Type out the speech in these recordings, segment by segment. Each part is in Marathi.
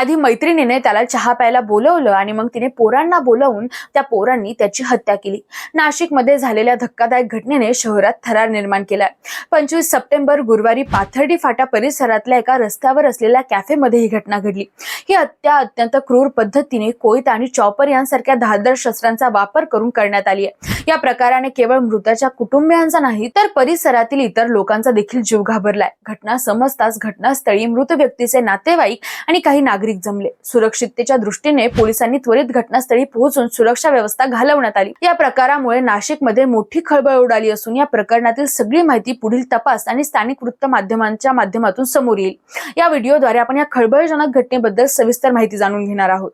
आधी मैत्रिणीने त्याला चहा प्यायला बोलवलं आणि मग तिने पोरांना बोलावून त्या पोरांनी त्याची हत्या केली. नाशिकमध्ये झालेल्या धक्कादायक घटनेने शहरात थरार निर्माण केलाय. पंचवीस सप्टेंबर गुरुवारी पाथर्डी फाटा परिसरातल्या एका रस्त्यावर असलेल्या कॅफेमध्ये ही घटना घडली. ही हत्या अत्यंत क्रूर पद्धतीने कोयत आणि चॉपर यांसारख्या धारदार शस्त्रांचा वापर करून करण्यात आली आहे. या प्रकाराने केवळ मृताच्या कुटुंबियांचा नाही तर परिसरातील इतर लोकांचा देखील जीव घाबरलाय. घटना समजताच घटनास्थळी मृत व्यक्तीचे नातेवाईक आणि काही नागरिक जमले. सुरक्षिततेच्या दृष्टीने पोलिसांनी त्वरित घटनास्थळी पोहोचून सुरक्षा व्यवस्था घालवण्यात आली. या प्रकारामुळे नाशिकमध्ये मोठी खळबळ उडाली असून या प्रकरणातील सगळी माहिती पुढील तपास आणि स्थानिक वृत्त माध्यमांच्या माध्यमातून समोर येईल. या व्हिडिओद्वारे आपण या खळबळजनक घटनेबद्दल सविस्तर माहिती जाणून घेणार आहोत.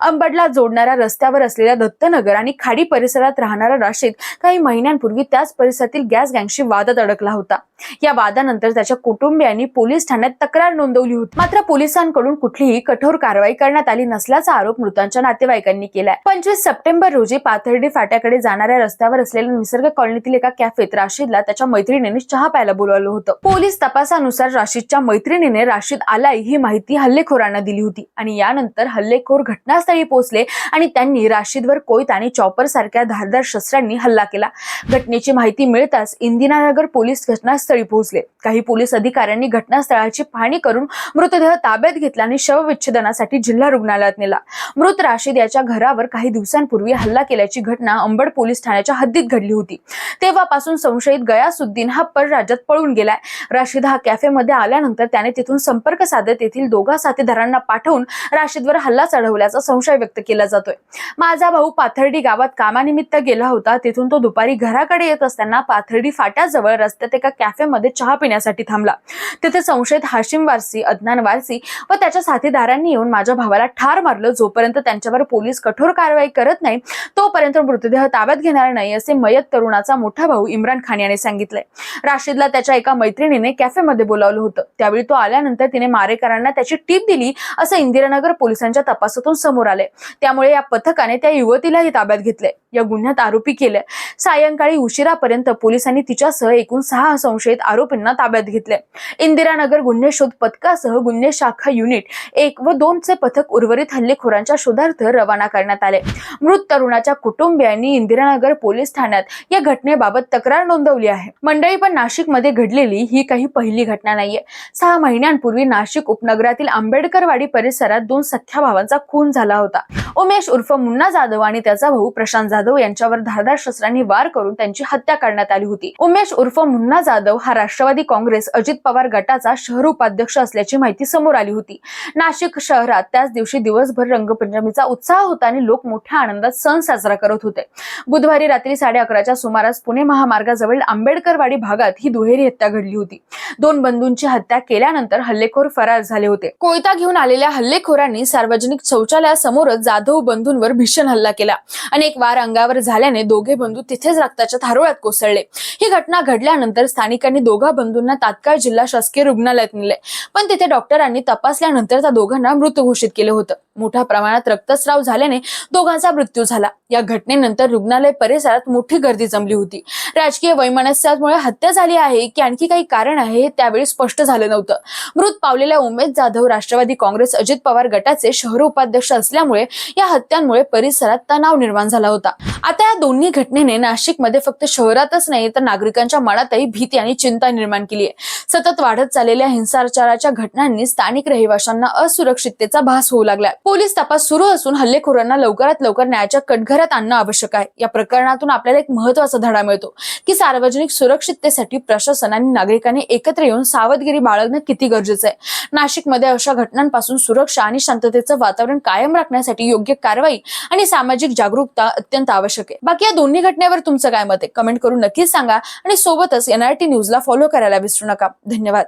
अंबडला जोडणाऱ्या रस्त्यावर असलेल्या दत्तनगर आणि खाडी परिसरात राहणारा राशीद काही महिन्यांपूर्वी त्याच परिसरातील गॅस गँगशी वादात अडकला होता. या वादानंतर त्याच्या कुटुंबियांनी पोलीस ठाण्यात तक्रार नोंदवली होती. मात्र पोलिसांकडून कुठलीही कठोर कारवाई करण्यात आली नसल्याचा आरोप मृतांच्या नातेवाईकांनी केलाय. पंचवीस सप्टेंबर रोजी पाथर्डी फाट्याकडे जाणाऱ्या रस्त्यावर असलेल्या निसर्ग कॉलनीतील एका कॅफेत राशीदला त्याच्या मैत्रिणीने चहा प्यायला बोलवलं होतं. पोलीस तपासानुसार राशीदच्या मैत्रिणीने राशीद आलाय ही माहिती हल्लेखोरांना दिली होती आणि यानंतर हल्लेखोर घटना घटनास्थळी पोहोचले आणि त्यांनी राशीदवर कोयत आणि चॉपर सारख्या धारदार शस्त्रांनी हल्ला केला. घटनेची माहिती मिळताच इंदिरानगर पोलीस घटनास्थळी पोहोचले. काही पोलीस अधिकाऱ्यांनी घटनास्थळाची पाहणी करून मृतदेह ताब्यात घेतला आणि शवविच्छेदनासाठी जिल्हा रुग्णालयात नेला. मृत राशीद याच्या घरावर काही दिवसांपूर्वी हल्ला केल्याची घटना अंबड पोलीस ठाण्याच्या हद्दीत घडली होती. तेव्हापासून संशयित गयासुद्दीन हा परराज्यात पळून गेलाय. राशीद हा कॅफेमध्ये आल्यानंतर त्याने तिथून संपर्क साधत येथील दोघा साथीदारांना पाठवून राशीदवर हल्ला चढवल्याचा संशय व्यक्त केला जातोय. माझा भाऊ पाथर्डी गावात कामानिमित्त गेला होता. तिथून तो दुपारी घराकडे येत असताना पाथर्डी फाट्याजवळ रस्त्यात एका कॅफेमध्ये चहा पिण्यासाठी थांबला. तिथे संशयित हाशिम वारसी अदनान वारसी व त्याच्या साथीदारांनी येऊन माझ्या भावाला ठार मारलं. जोपर्यंत त्यांच्यावर पोलीस कठोर कारवाई करत नाही तोपर्यंत मृतदेह ताब्यात घेणार नाही असे मयत तरुणाचा मोठा भाऊ इम्रान खान याने सांगितलंय. राशीदला त्याच्या एका मैत्रिणीने कॅफेमध्ये बोलावलं होतं. त्यावेळी तो आल्यानंतर तिने मारेकरांना त्याची टीप दिली असं इंदिरानगर पोलिसांच्या तपासातून समोर आले. त्यामुळे या पथकाने त्या युवतीलाही ताब्यात घेतले या गुन्ह्यात आरोपी केले. सायंकाळी उशिरापर्यंत पोलिसांनी तिच्यासह एकूण सहा संशयित आरोपींना ताब्यात घेतले. इंदिरानगर गुन्हे शोध पथकासह गुन्हे शाखा युनिट एक व दोन चे पथक उर्वरित हल्लेखोरांच्या शोधार्थ रवाना करण्यात आले. मृत तरुणाच्या कुटुंबियांनी इंदिरानगर पोलीस ठाण्यात या घटनेबाबत तक्रार नोंदवली आहे. मंडळी पण नाशिकमध्ये घडलेली ही काही पहिली घटना नाहीये. सहा महिन्यांपूर्वी नाशिक उपनगरातील आंबेडकरवाडी परिसरात दोन सख्या भावांचा खून झाला होता. उमेश उर्फ मुन्ना जाधव आणि त्याचा भाऊ प्रशांत जाधव यांच्यावर धारदार शस्त्रांनी वार करून त्यांची हत्या करण्यात आली होती. उमेश उर्फ मुन्ना जाधव हा राष्ट्रवादी काँग्रेस अजित पवार गटाचा शहर उपाध्यक्ष असल्याची माहिती समोर आली होती. नाशिक शहरात त्याच दिवशी दिवसभर रंगपंचमीचा उत्साह होता आणि लोक मोठ्या आनंदात सण साजरा करत होते. बुधवारी रात्री साडे अकराच्या सुमारास पुणे महामार्गाजवळ आंबेडकरवाडी भागात ही दुहेरी हत्या घडली होती. दोन बंधूंची हत्या केल्यानंतर हल्लेखोर फरार झाले होते. कोयता घेऊन आलेल्या हल्लेखोरांनी सार्वजनिक शौचालयासमोरच जाधव बंधूंवर भीषण हल्ला केला. अनेक वार अंगावर झाल्याने दोघे बंधू तिथेच रक्ताच्या थारोळ्यात कोसळले. ही घटना घडल्यानंतर स्थानिकांनी दोघा बंधूंना तात्काळ जिल्हा शासकीय रुग्णालयात नेले. पण तिथे डॉक्टरांनी तपासल्यानंतर त्या दोघांना मृत घोषित केलं होतं. मोठ्या प्रमाणात रक्तस्राव झाल्याने दोघांचा मृत्यू झाला. या घटनेनंतर रुग्णालय परिसरात मोठी गर्दी जमली होती. राजकीय वैमनस्यामुळे हत्या झाली आहे की आणखी काही कारण आहे हे त्यावेळी स्पष्ट झालं नव्हतं. मृत पावलेल्या उमेश जाधव राष्ट्रवादी काँग्रेस अजित पवार गटाचे शहर उपाध्यक्ष असल्यामुळे या हत्यांमुळे परिसरात तणाव निर्माण झाला होता. आता या दोन्ही घटनेने नाशिकमध्ये फक्त शहरातच नाही तर नागरिकांच्या मनातही भीती आणि चिंता निर्माण केली आहे. सतत वाढत चाललेल्या हिंसाचाराच्या घटनांनी स्थानिक रहिवाशांना असुरक्षिततेचा भास होऊ लागला पोलीस तपास सुरू असून हल्लेखोरांना लवकरात लवकर न्यायाच्या कटघऱ्यात आणणं आवश्यक आहे. या प्रकरणातून आपल्याला एक महत्त्वाचा धडा मिळतो की सार्वजनिक सुरक्षिततेसाठी प्रशासन आणि नागरिकांनी एकत्र येऊन सावधगिरी बाळगणं किती गरजेचं आहे? नाशिकमध्ये अशा घटनांपासून सुरक्षा आणि शांततेचं वातावरण कायम राखण्यासाठी योग्य कारवाई आणि सामाजिक जागरूकता अत्यंत आवश्यक आहे बाकी या दोन्ही घटनेवर तुमचं काय मत आहे? कमेंट करून नक्कीच सांगा आणि सोबतच एनआरटी न्यूजला फॉलो करायला विसरू नका. धन्यवाद.